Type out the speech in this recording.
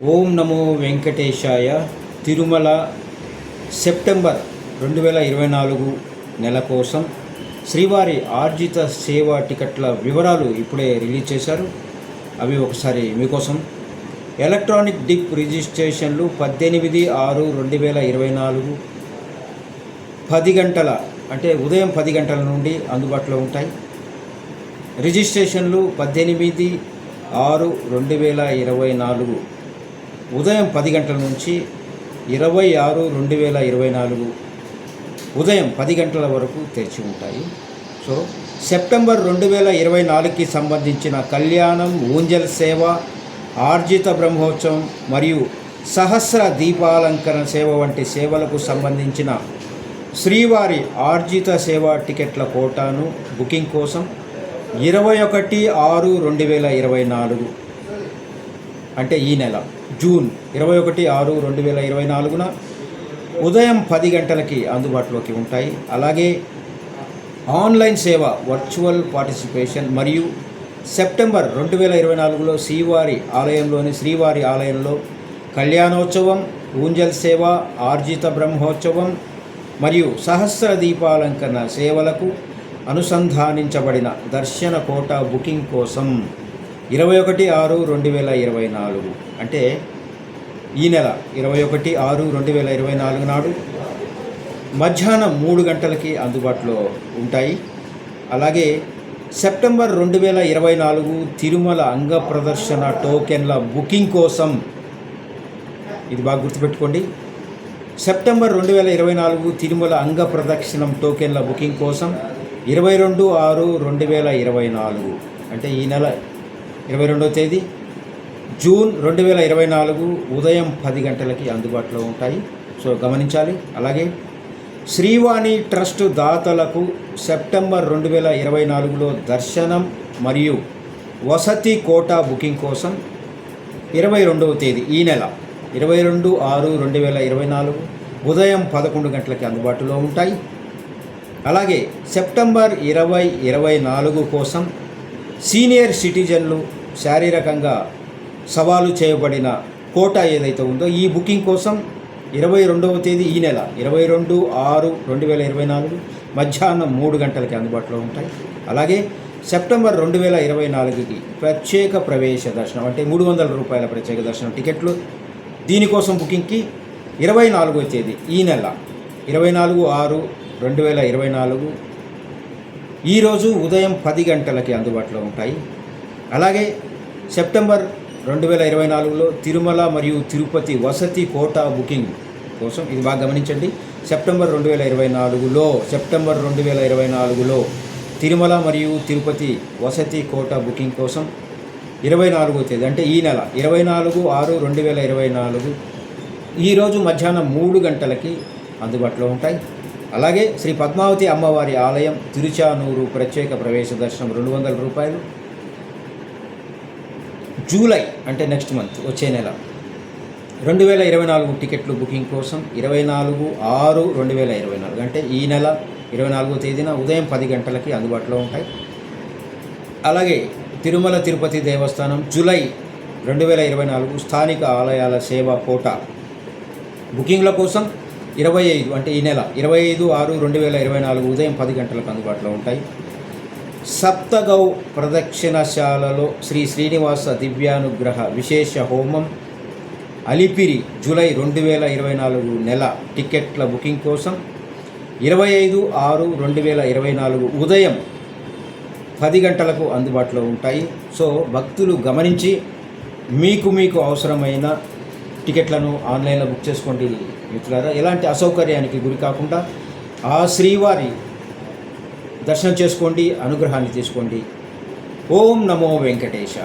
ఓం నమో వెంకటేశాయ. Tirumala September రెండు వేల ఇరవై నాలుగు నెల కోసం శ్రీవారి ఆర్జిత సేవ టికెట్ల వివరాలు ఇప్పుడే రిలీజ్ చేశారు. అవి ఒకసారి మీకోసం. ఎలక్ట్రానిక్ డిప్ రిజిస్ట్రేషన్లు పద్దెనిమిది ఆరు రెండు వేల ఇరవై నాలుగు పది గంటల అంటే ఉదయం పది గంటల నుండి అందుబాటులో ఉంటాయి. రిజిస్ట్రేషన్లు పద్దెనిమిది ఆరు రెండు వేల ఇరవై నాలుగు ఉదయం పది గంటల నుంచి ఇరవై ఆరు రెండు వేల ఇరవై నాలుగు ఉదయం పది గంటల వరకు తెరిచి ఉంటాయి. సో సెప్టెంబర్ రెండు వేల ఇరవై నాలుగుకి సంబంధించిన కళ్యాణం ఊంజల్ సేవ ఆర్జిత బ్రహ్మోత్సవం మరియు సహస్ర దీపాలంకరణ సేవ వంటి సేవలకు సంబంధించిన శ్రీవారి ఆర్జిత సేవ టికెట్ల కోటాను బుకింగ్ కోసం ఇరవై ఒకటి ఆరు రెండు వేల ఇరవై నాలుగు అంటే ఈ నెల జూన్ ఇరవై ఒకటి ఆరు రెండు వేల ఇరవై నాలుగున ఉదయం పది గంటలకి అందుబాటులోకి ఉంటాయి. అలాగే ఆన్లైన్ సేవ వర్చువల్ పార్టిసిపేషన్ మరియు సెప్టెంబర్ రెండు వేల ఇరవై నాలుగులో శ్రీవారి ఆలయంలోని శ్రీవారి ఆలయంలో కళ్యాణోత్సవం ఊంజల్ సేవ ఆర్జిత బ్రహ్మోత్సవం మరియు సహస్ర దీపాలంకరణ సేవలకు అనుసంధానించబడిన దర్శన కోట బుకింగ్ కోసం ఇరవై ఒకటి ఆరు రెండు వేల ఇరవై నాలుగు. అంటే ఈ నెల ఇరవై ఒకటి ఆరు రెండు వేల ఇరవై నాలుగు నాడు మధ్యాహ్నం మూడు గంటలకి అందుబాటులో ఉంటాయి. అలాగే సెప్టెంబర్ రెండు వేల ఇరవై నాలుగు తిరుమల అంగ ప్రదర్శన టోకెన్ల బుకింగ్ కోసం ఇది బాగా గుర్తుపెట్టుకోండి. సెప్టెంబర్ రెండు వేల ఇరవై నాలుగు తిరుమల అంగ ప్రదక్షిణం టోకెన్ల బుకింగ్ కోసం ఇరవై రెండు ఆరు రెండు వేల ఇరవై నాలుగు. అంటే ఈ నెల ఇరవై రెండవ తేదీ జూన్ రెండు వేల ఇరవై నాలుగు ఉదయం పది గంటలకి అందుబాటులో ఉంటాయి. సో గమనించాలి. అలాగే శ్రీవాణి ట్రస్ట్ దాతలకు సెప్టెంబర్ రెండు వేల ఇరవై నాలుగులో దర్శనం మరియు వసతి కోటా బుకింగ్ కోసం ఇరవై రెండవ తేదీ ఈ నెల ఇరవై రెండు ఆరు రెండు వేల ఇరవై నాలుగు ఉదయం పదకొండు గంటలకి అందుబాటులో ఉంటాయి. అలాగే సెప్టెంబర్ ఇరవై ఇరవై నాలుగు కోసం సీనియర్ సిటిజన్లు శారీరకంగా సవాలు చేయబడిన కోటా ఏదైతే ఉందో ఈ బుకింగ్ కోసం ఇరవై రెండవ తేదీ ఈ నెల ఇరవై రెండు ఆరు రెండు వేల ఇరవై నాలుగు మధ్యాహ్నం మూడు గంటలకి అందుబాటులో ఉంటాయి. అలాగే సెప్టెంబర్ రెండు వేల ఇరవై నాలుగుకి ప్రత్యేక ప్రవేశ దర్శనం అంటే మూడు వందల రూపాయల ప్రత్యేక దర్శనం టికెట్లు. దీనికోసం బుకింగ్కి ఇరవై నాలుగవ తేదీ ఈ నెల ఇరవై నాలుగు ఆరు రెండు వేల ఇరవై నాలుగు. ఈరోజు ఉదయం పది గంటలకి అందుబాటులో ఉంటాయి. అలాగే సెప్టెంబర్ రెండు వేల ఇరవై నాలుగులో తిరుమల మరియు తిరుపతి వసతి కోటా బుకింగ్ కోసం ఇది బాగా గమనించండి. సెప్టెంబర్ రెండు వేల ఇరవై నాలుగులో సెప్టెంబర్ రెండు వేల ఇరవై నాలుగులో తిరుమల మరియు తిరుపతి వసతి కోటా బుకింగ్ కోసం ఇరవై నాలుగో తేదీ అంటే ఈ నెల ఇరవై నాలుగు ఆరు రెండు వేల ఇరవై నాలుగు ఈరోజు మధ్యాహ్నం మూడు గంటలకి అందుబాటులో ఉంటాయి. అలాగే శ్రీ పద్మావతి అమ్మవారి ఆలయం తిరుచానూరు ప్రత్యేక ప్రవేశ దర్శనం రెండు వందల రూపాయలు. జూలై అంటే నెక్స్ట్ మంత్ వచ్చే నెల. రెండు వేల ఇరవై నాలుగు టికెట్లు బుకింగ్ కోసం ఇరవై నాలుగు ఆరు రెండు వేల ఇరవై నాలుగు అంటే ఈ నెల ఇరవై నాలుగో తేదీన ఉదయం పది గంటలకి అందుబాటులో ఉంటాయి. అలాగే తిరుమల తిరుపతి దేవస్థానం జూలై రెండు వేల ఇరవై నాలుగు స్థానిక ఆలయాల సేవ కోట బుకింగ్ల కోసం ఇరవై ఐదు అంటే ఈ నెల ఇరవై ఐదు ఆరు రెండు వేల ఇరవై నాలుగు ఉదయం పది గంటలకు అందుబాటులో ఉంటాయి. సప్తగౌ ప్రదక్షిణశాలలో శ్రీ శ్రీనివాస దివ్యానుగ్రహ విశేష హోమం అలిపిరి జూలై రెండు వేల ఇరవై నాలుగు నెల టికెట్ల బుకింగ్ కోసం ఇరవై ఐదు ఆరు రెండు వేల ఇరవై నాలుగు ఉదయం పది గంటలకు అందుబాటులో ఉంటాయి. సో భక్తులు గమనించి మీకు మీకు అవసరమైన టికెట్లను ఆన్లైన్లో బుక్ చేసుకోండి మిత్రులారా. ఎలాంటి అసౌకర్యానికి గురి కాకుండా ఆ శ్రీవారి దర్శనం చేసుకోండి అనుగ్రహాన్ని తీసుకోండి. ఓం నమో వెంకటేశ